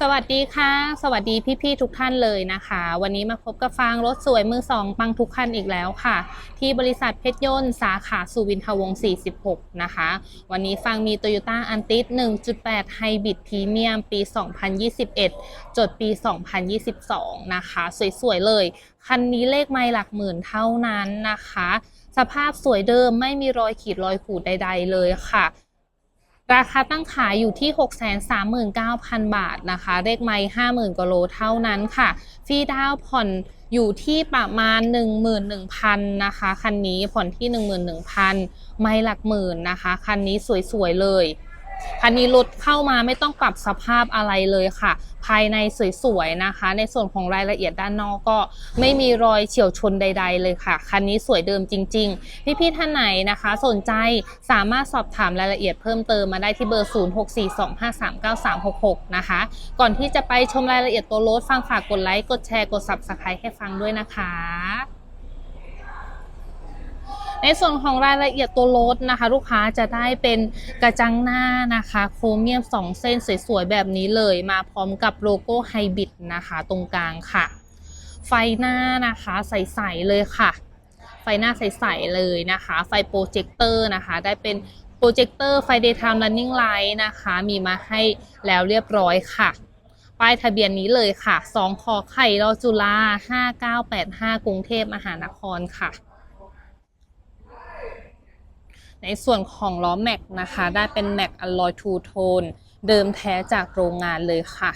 สวัสดีค่ะ สวัสดีพี่ๆทุกท่านเลยนะคะ วันนี้มาพบกับฟางรถสวยมือสองปังทุกคันอีกแล้วค่ะ ที่บริษัทเพชรยนต์สาขาสุวินทวงศ์46 นะคะ วันนี้ฟางมี Toyota a n t i s 1.8 Hybrid Premium ปี 2021 จดปี 2022 นะคะ สวยๆเลย คันนี้เลขไม่หลักหมื่นเท่านั้นนะคะ สภาพสวยเดิมไม่มีรอยขีดรอยขูดใด ๆ เลยค่ะ ราคาตั้งขายอยู่ที่ 639,000 บาทนะคะ เลขไม้50,000กว่าโลเท่านั้นค่ะ ฟรีดาวผ่อนอยู่ที่ประมาณ 11,000นะคะ คันนี้ผ่อนที่ 11,000 ไม่หลักหมื่นนะคะ คันนี้สวยๆเลย คันนี้รถเข้ามาไม่ต้องปรับสภาพอะไรเลยค่ะ ภายในสวยๆนะคะ ในส่วนของรายละเอียดด้านนอกก็ไม่มีรอยเฉียวชนใด ๆ เลยค่ะ คันนี้สวยเดิมจริง ๆ พี่ๆท่านไหนนะคะ สนใจสามารถสอบถามรายละเอียดเพิ่มเติมมาได้ที่เบอร์ 0642539366 นะคะ ก่อนที่จะไปชมรายละเอียดตัวรถฟังฝากกดไลค์กดแชร์กด Subscribe ให้ฟังด้วยนะคะ ในส่วนของรายละเอียดตัวรถนะคะ ลูกค้าจะได้เป็นกระจังหน้านะคะ โครเมียม 2 เส้นสวยๆ แบบนี้เลยมาพร้อมกับโลโก้ไฮบริดนะคะตรงกลางค่ะ ไฟหน้านะคะใสๆเลยค่ะ ไฟหน้าใสๆเลยนะคะ ไฟโปรเจคเตอร์นะคะ ได้เป็นโปรเจคเตอร์ไฟ daytime running light นะคะ มีมาให้แล้วเรียบร้อยค่ะป้ายทะเบียนนี้เลยค่ะ 2 คอไข่รอจุฬา5985 กรุงเทพมหานครค่ะ ในส่วนของล้อแม็กนะคะ ได้เป็นแม็กอลลอยทูโทนเดิมแท้จากโรงงานเลยค่ะ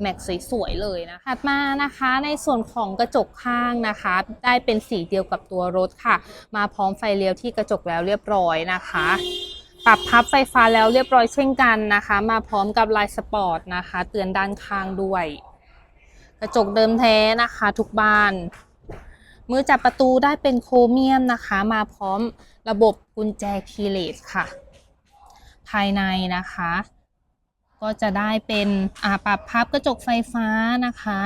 แม็กสวยๆเลยนะถัดมานะคะในส่วนของกระจกข้างนะคะ ได้เป็นสีเดียวกับตัวรถค่ะ มาพร้อมไฟเลี้ยวที่กระจกแล้วเรียบร้อยนะคะ ปรับพับไฟฟ้าแล้วเรียบร้อยเช่นกันนะคะ มาพร้อมกับลายสปอร์ตนะคะ เตือนด้านข้างด้วย กระจกเดิมแท้นะคะ ทุกบาน มือจับประตูได้เป็นโครเมียมนะคะ มาพร้อมระบบกุญแจคีเลสค่ะ ภายในนะคะ ก็จะได้เป็นอ่าปรับพับกระจกไฟฟ้านะคะ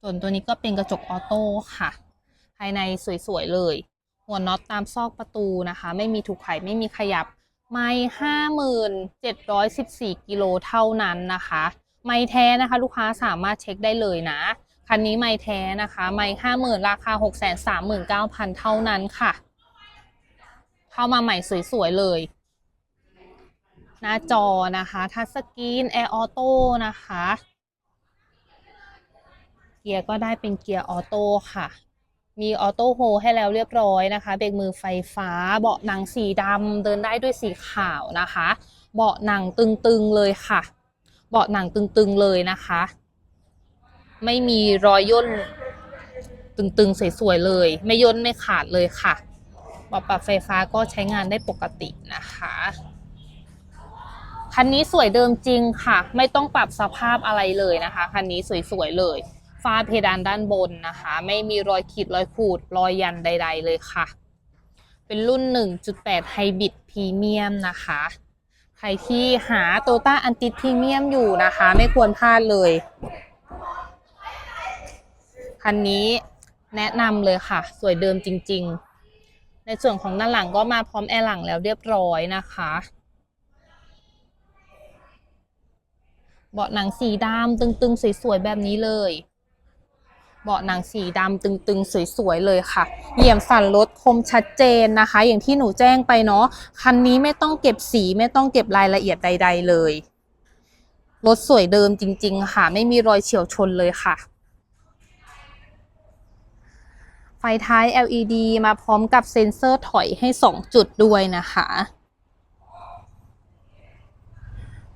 ส่วนตัวนี้ก็เป็นกระจกออโต้ค่ะ ภายในสวยๆเลย หัวน็อตตามซอกประตูนะคะ ไม่มีถูกไขไม่มีขยับ ไม่ห้าหมื่นเจ็ดร้อยสิบสี่กิโลเท่านั้นนะคะ ไม่แท้นะคะ ลูกค้าสามารถเช็คได้เลยนะ คันนี้ไม่แท้นะคะ ไม่ห้าหมื่นราคาหกแสนสามหมื่นเก้าพันเท่านั้นค่ะ เข้ามาใหม่สวยๆเลย หน้าจอนะคะทัชสกรีนแอร์ออโต้นะคะ เกียร์ก็ได้เป็นเกียร์ออโต้ค่ะ มีออโต้โฮให้แล้วเรียบร้อยนะคะ เบรกมือไฟฟ้า เบาะหนังสีดำเดินได้ด้วยสีขาวนะคะ เบาะหนังตึงๆเลยค่ะ เบาะหนังตึงๆเลยนะคะ ไม่มีรอยย่นตึงๆ สวยๆเลย ไม่ย่นไม่ขาดเลยค่ะบาะปรับไฟฟ้าก็ใช้งานได้ปกตินะคะคันนี้สวยเดิมจริงค่ะ ไม่ต้องปรับสภาพอะไรเลยนะคะคันนี้สวยๆเลยฝ้าเพดานด้านบนนะคะ ไม่มีรอยขีดรอยขูดรอยยันใด ๆ เลยค่ะ เป็นรุ่น 1.8 Hybrid Premium นะคะ ใครที่หาโตต้าอันติ p พ e เมียมอยู่นะคะ ไม่ควรพลาดเลย คันนี้แนะนำเลยค่ะ สวยเดิมจริง ๆ ในส่วนของด้านหลังก็มาพร้อมแอร์หลังแล้วเรียบร้อยนะคะ เบาะหนังสีดำตึงๆ สวยๆ แบบนี้เลยเบาะหนังสีดำตึงๆ สวยๆ เลยค่ะ เหยี่ยมสั่นรถคมชัดเจนนะคะ อย่างที่หนูแจ้งไปเนาะ คันนี้ไม่ต้องเก็บสีไม่ต้องเก็บรายละเอียดใด ๆ เลย รถสวยเดิมจริง ๆ ค่ะ ไม่มีรอยเฉียวชนเลยค่ะ ไฟท้าย LED มาพร้อมกับเซ็นเซอร์ถอยให้ 2 จุดด้วยนะคะ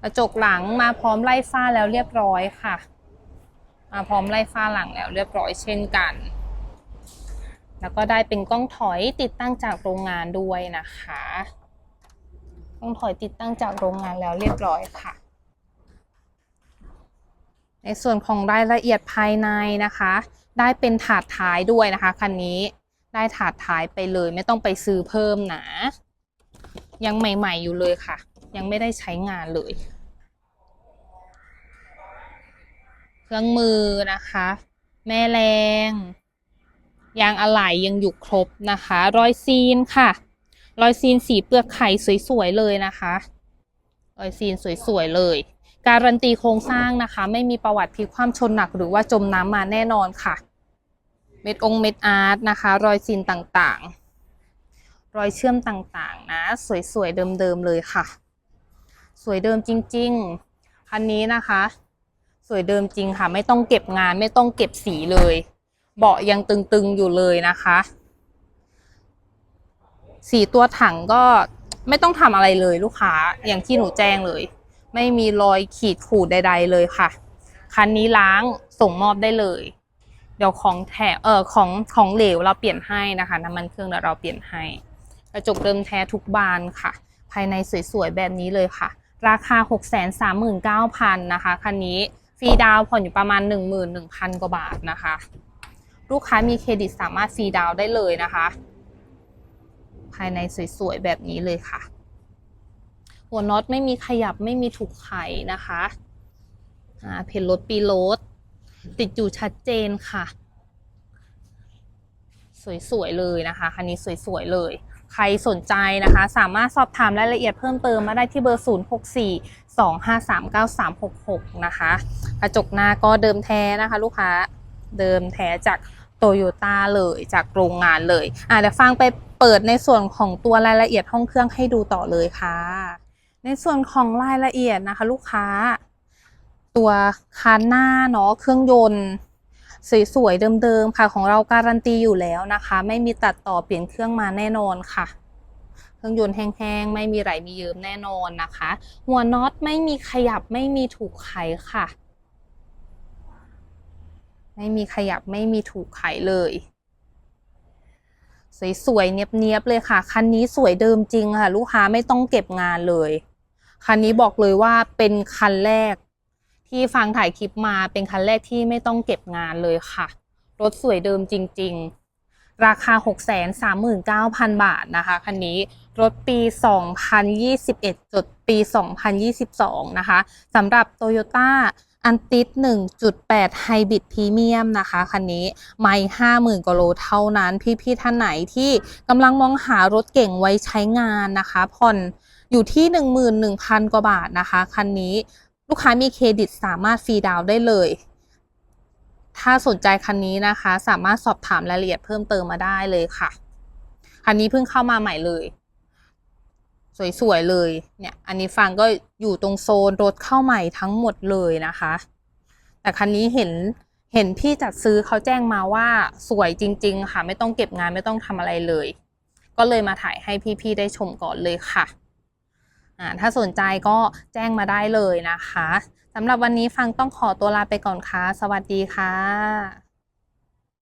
กระจกหลังมาพร้อมไล่ฝ้าแล้วเรียบร้อยค่ะ มาพร้อมไล่ฝ้าหลังแล้วเรียบร้อยเช่นกัน แล้วก็ได้เป็นกล้องถอยติดตั้งจากโรงงานด้วยนะคะ กล้องถอยติดตั้งจากโรงงานแล้วเรียบร้อยค่ะ ในส่วนของรายละเอียดภายในนะคะ ได้เป็นถาดท้ายด้วยนะคะคันนี้ได้ถาดท้ายไปเลย ไม่ต้องไปซื้อเพิ่มนะยังใหม่ ๆ อยู่เลยค่ะ ยังไม่ได้ใช้งานเลย เครื่องมือนะคะ แม่แรงยางอะไหล่ยังอยู่ครบนะคะ รอยซีนค่ะ รอยซีนสีเปลือกไข่สวยๆเลยนะคะ รอยซีนสวยๆเลย การันตีโครงสร้างนะคะ ไม่มีประวัติพลิกคว่ำชนหนักหรือว่าจมน้ำมาแน่นอนค่ะ เม็ดองเม็ดอาร์ตนะคะ รอยซีนต่างๆ รอยเชื่อมต่างๆนะ สวยๆ เดิมๆเลยค่ะ สวยเดิมจริงๆ คันนี้นะคะ สวยเดิมจริงค่ะ ไม่ต้องเก็บงานไม่ต้องเก็บสีเลย เบาะยังตึงๆอยู่เลยนะคะ สีตัวถังก็ไม่ต้องทำอะไรเลยลูกค้าอย่างที่หนูแจ้งเลย ไม่มีรอยขีดขูดใด ๆ เลยค่ะ คันนี้ล้างส่งมอบได้เลย เดี๋ยวของแถมเออของของเหลวเราเปลี่ยนให้นะคะน้ำมันเครื่องเดี๋ยวเราเปลี่ยนให้กระจกเดิมแท้ทุกบานค่ะ ภายในสวยๆแบบนี้เลยค่ะ ราคา 639,000นะคะคันนี้ฟรีดาวผ่อนอยู่ประมาณ 11,000 กว่าบาทนะคะ ลูกค้ามีเครดิตสามารถฟรีดาวได้เลยนะคะ ภายในสวยๆแบบนี้เลยค่ะ หัวน็อตไม่มีขยับไม่มีถูกไขนะคะอ่าเพนรถปีโรถติดอยู่ชัดเจนค่ะ สวยๆเลยนะคะคันนี้สวยๆเลย ใครสนใจนะคะ สามารถสอบถามรายละเอียดเพิ่มเติมมาได้ที่เบอร์ 064 253 9366 นะคะกระจกหน้าก็เดิมแท้นะคะ ลูกค้าเดิมแท้จากโตโยต้าเลยจากโรงงานเลย อะเดี๋ยวฟังไปเปิดในส่วนของตัวรายละเอียดห้องเครื่องให้ดูต่อเลยค่ะ ในส่วนของรายละเอียดนะคะ ลูกค้า ตัวคานหน้าเนาะเครื่องยนต์สวยๆเดิมๆค่ะของเราการันตีอยู่แล้วนะคะ ไม่มีตัดต่อเปลี่ยนเครื่องมาแน่นอนค่ะ เครื่องยนต์แห้งๆไม่มีไหลมีเยิ้มแน่นอนนะคะ หัวน็อตไม่มีขยับไม่มีถูกไขค่ะ ไม่มีขยับไม่มีถูกไขเลย สวยๆเนียบๆเลยค่ะ คันนี้สวยเดิมจริงค่ะ ลูกค้าไม่ต้องเก็บงานเลย คันนี้บอกเลยว่าเป็นคันแรก ที่ฟังถ่ายคลิปมาเป็นคันแรกที่ไม่ต้องเก็บงานเลยค่ะ รถสวยเดิมจริง ๆ ราคา 639,000 บาทนะคะคันนี้รถปี 2021 จดปี 2022 นะคะสำหรับ Toyota อันติส1.8 Hybrid Premium นะคะ คันนี้ไม่50,000กว่าโลเท่านั้น พี่ๆท่านไหนที่กำลังมองหารถเก่งไว้ใช้งานนะคะ ผ่อน อยู่ที่ 11,000 กว่าบาทนะคะ คันนี้ลูกค้ามีเครดิตสามารถฟรีดาวน์ได้เลย ถ้าสนใจคันนี้นะคะ สามารถสอบถามรายละเอียดเพิ่มเติมมาได้เลยค่ะ คันนี้เพิ่งเข้ามาใหม่เลย สวยๆเลยเนี่ย อันนี้ฟังก็อยู่ตรงโซนรถเข้าใหม่ทั้งหมดเลยนะคะ แต่คันนี้เห็นเห็นพี่จัดซื้อเขาแจ้งมาว่าสวยจริง ๆ ค่ะ ไม่ต้องเก็บงานไม่ต้องทำอะไรเลย ก็เลยมาถ่ายให้พี่ๆได้ชมก่อนเลยค่ะ ถ้าสนใจก็แจ้งมาได้เลยนะคะสำหรับวันนี้ฟังต้องขอตัวลาไปก่อนค่ะ สวัสดีค่ะ